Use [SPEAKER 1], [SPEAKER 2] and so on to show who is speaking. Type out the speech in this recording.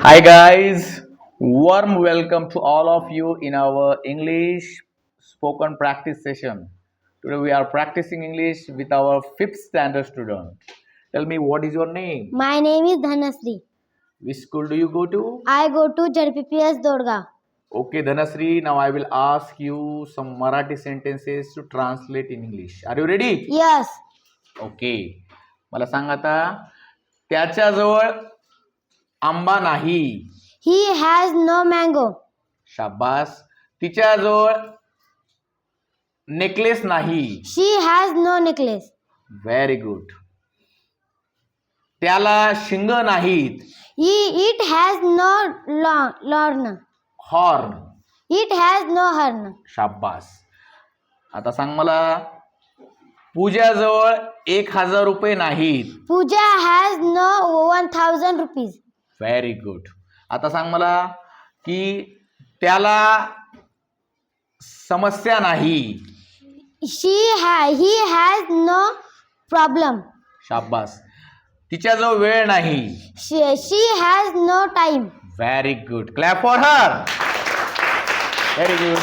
[SPEAKER 1] Hi guys, warm welcome to all of you in our English spoken practice session. Today we are practicing English with our fifth standard student. Tell me what is your name?
[SPEAKER 2] My name is Dhanasri.
[SPEAKER 1] Which school do you go to?
[SPEAKER 2] I go to JPPS Dorga.
[SPEAKER 1] Okay, Dhanasri, now I will ask you some Marathi sentences to translate in English. Are you ready?
[SPEAKER 2] Yes.
[SPEAKER 1] Okay मला सांग आता त्याच्याजवळ आंबा नाही.
[SPEAKER 2] ही has no mango
[SPEAKER 1] शाबास. तिच्याजवळ necklace नाही.
[SPEAKER 2] She has no necklace
[SPEAKER 1] very good त्याला शिंग नाहीत.
[SPEAKER 2] It has no lorn.
[SPEAKER 1] Horn.
[SPEAKER 2] It has no horn
[SPEAKER 1] शाबास. आता सांग मला पूजा जवळ एक हजार रुपये नाहीत.
[SPEAKER 2] Pooja has no one thousand rupees
[SPEAKER 1] very good आता सांग मला की त्याला समस्या नाही.
[SPEAKER 2] She ha- he has no problem.
[SPEAKER 1] शाबास. तिच्याजवळ वेळ नाही.
[SPEAKER 2] She, she has no time.
[SPEAKER 1] Very good clap for her very good